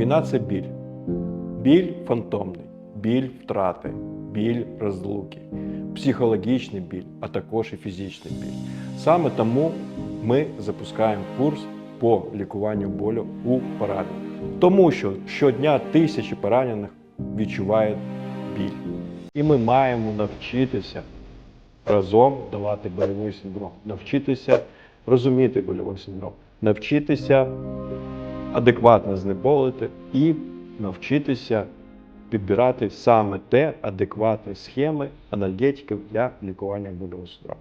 Війна це біль. Біль фантомний, біль втрати, біль розлуки, психологічний біль, а також і фізичний біль. Саме тому ми запускаємо курс по лікуванню болю у поранених. Тому що щодня тисячі поранених відчувають біль. І ми маємо навчитися разом давати больовий синдром, навчитися розуміти больовий синдром, навчитися адекватно знеболити і навчитися підбирати саме те адекватні схеми анальгетиків для лікування синдрому.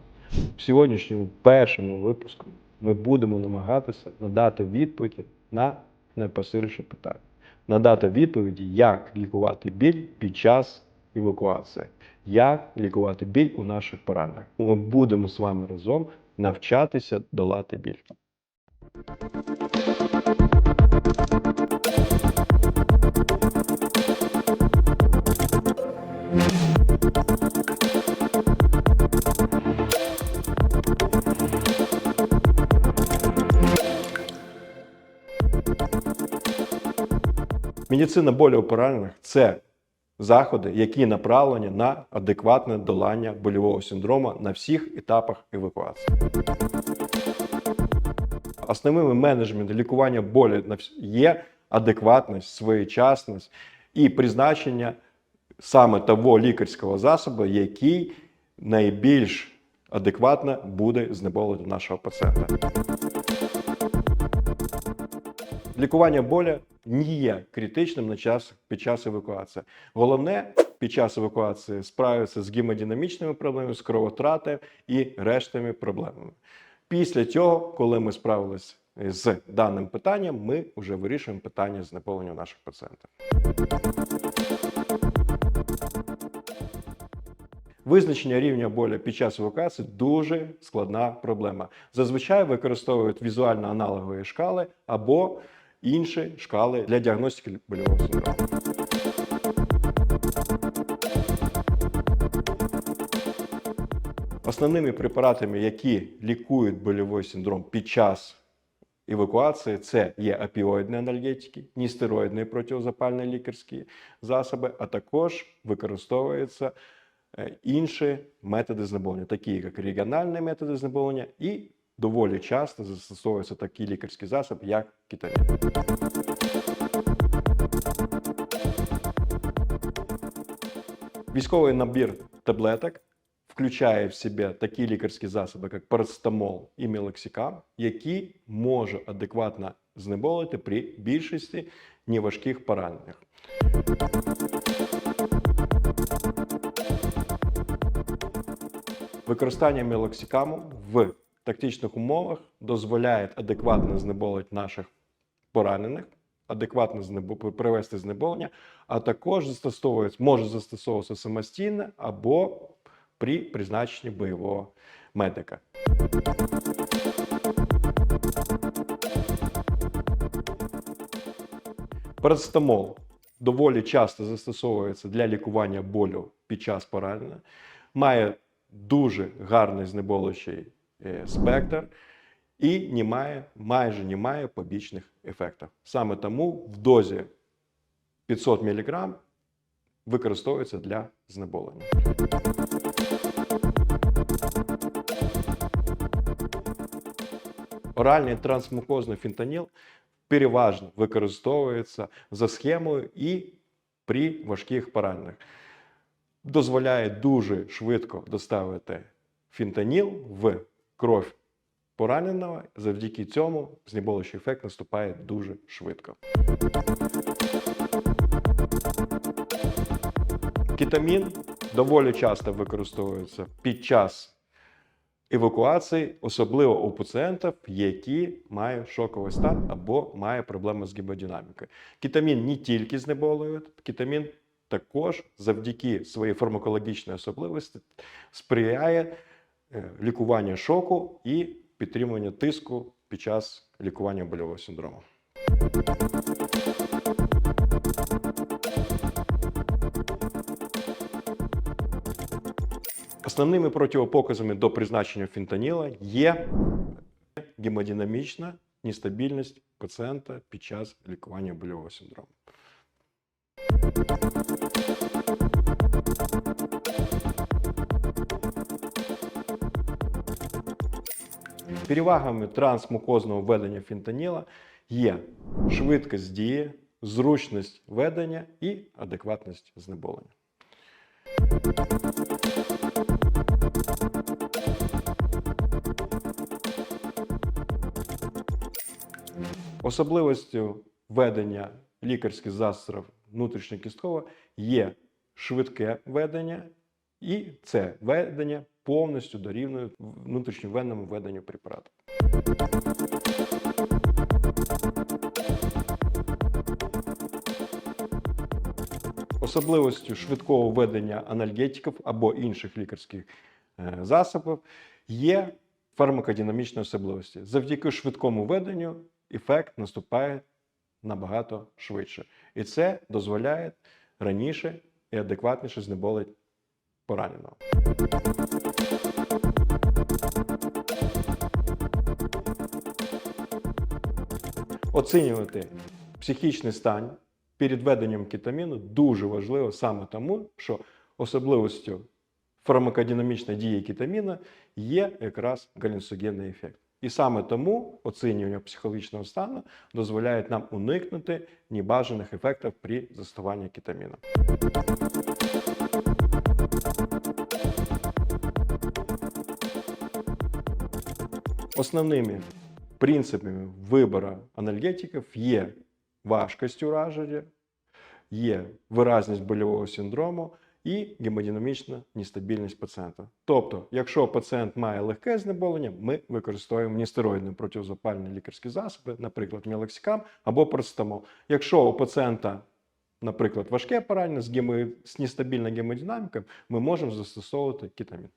В сьогоднішньому першому випуску ми будемо намагатися надати відповіді на найпосильніше питання, надати відповіді, як лікувати біль під час евакуації, як лікувати біль у наших поранених. Ми будемо з вами разом навчатися долати біль. Медицина поранених це заходи, які направлені на адекватне долання больового синдрому на всіх етапах евакуації. Основними менеджментом лікування болю на є адекватність, своєчасність і призначення саме того лікарського засобу, який найбільш адекватно буде знеболити нашого пацієнта. Лікування болю не є критичним на час під час евакуації. Головне під час евакуації справитися з гемодинамічними проблемами, з кровотратою і рештами проблемами. Після цього, коли ми справилися з даним питанням, ми вже вирішуємо питання знеболення наших пацієнтів. Визначення рівня болю під час евакуації дуже складна проблема. Зазвичай використовують візуально-аналогові шкали або інші шкали для діагностики больового синдрому. Основними препаратами, які лікують больовий синдром під час евакуації, це є опіоїдні анальгетики, нестероїдні протизапальні лікарські засоби, а також використовуються е, інші методи знеболення, такі як регіональні методи знеболення, і доволі часто застосовується такий лікарський засіб, як кетамін. Військовий набір таблеток включає в себе такі лікарські засоби, як парацетамол і мелоксикам, які може адекватно знеболити при більшості неважких поранених. Використання мелоксикаму в тактичних умовах дозволяє адекватно знеболити наших поранених, адекватно знебо- привести знеболення, а також застосовується, може застосовуватися самостійно або при призначенні бойового медика. Парацетамол доволі часто застосовується для лікування болю під час поранення, має дуже гарний знеболюючий е, спектр і не має, майже не має побічних ефектів. Саме тому в дозі 500 мг використовується для знеболення. Оральний трансмукозний фентаніл переважно використовується за схемою і при важких поранених. Дозволяє дуже швидко доставити фентаніл в кров пораненого. Завдяки цьому знеболюючий ефект наступає дуже швидко. Кетамін доволі часто використовується під час евакуації, особливо у пацієнтів, які мають шоковий стан або мають проблеми з гемодинамікою. Кетамін не тільки знеболює, кетамін також завдяки своїй фармакологічній особливості сприяє е, лікуванню шоку і підтримуванню тиску під час лікування больового синдрому. Основними противопоказами до призначення фентаніла є гемодинамічна нестабільність пацієнта під час лікування больового синдрому. Перевагами трансмукозного введення фентаніла є швидкість дії, зручність ведення і адекватність знеболення. Особливостю ведення лікарських засобів внутрішньокістково є швидке ведення, і це ведення повністю дорівнює внутрішньовенному веденню препарату. Особливостю швидкого введення анальгетиків або інших лікарських е, засобів є фармакодинамічні особливості. Завдяки швидкому веденню ефект наступає набагато швидше. І це дозволяє раніше і адекватніше знеболити пораненого. Оцінювати психічний стан перед введенням кетаміну дуже важливо саме тому, що особливостю фармакодинамічної дії кетаміна є якраз галінсогенний ефект. І саме тому оцінювання психологічного стану дозволяє нам уникнути небажаних ефектів при застосуванні кетаміну. Основними принципами вибору анальгетиків є важкість ураження, є виразність больового синдрому і гемодинамічна нестабільність пацієнта. Тобто, якщо пацієнт має легке знеболення, ми використовуємо нестероїдні протизапальні лікарські засоби, наприклад, мелоксикам або парацетамол. Якщо у пацієнта Наприклад, важке поранення з, гемо... з нестабільною гемодинамікою, ми можемо застосовувати кетамін.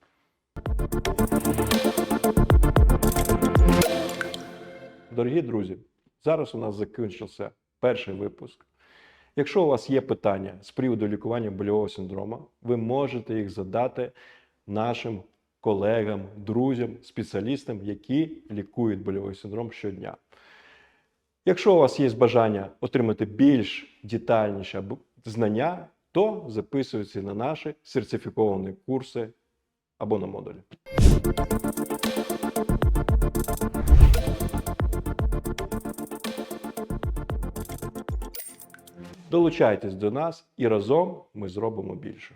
Дорогі друзі, зараз у нас закінчився перший випуск. Якщо у вас є питання з приводу лікування больового синдрому, ви можете їх задати нашим колегам, друзям, спеціалістам, які лікують больовий синдром щодня. Якщо у вас є бажання отримати більш детальніші або знання, то записуйтесь на наші сертифіковані курси або на модулі. Долучайтесь до нас і разом ми зробимо більше.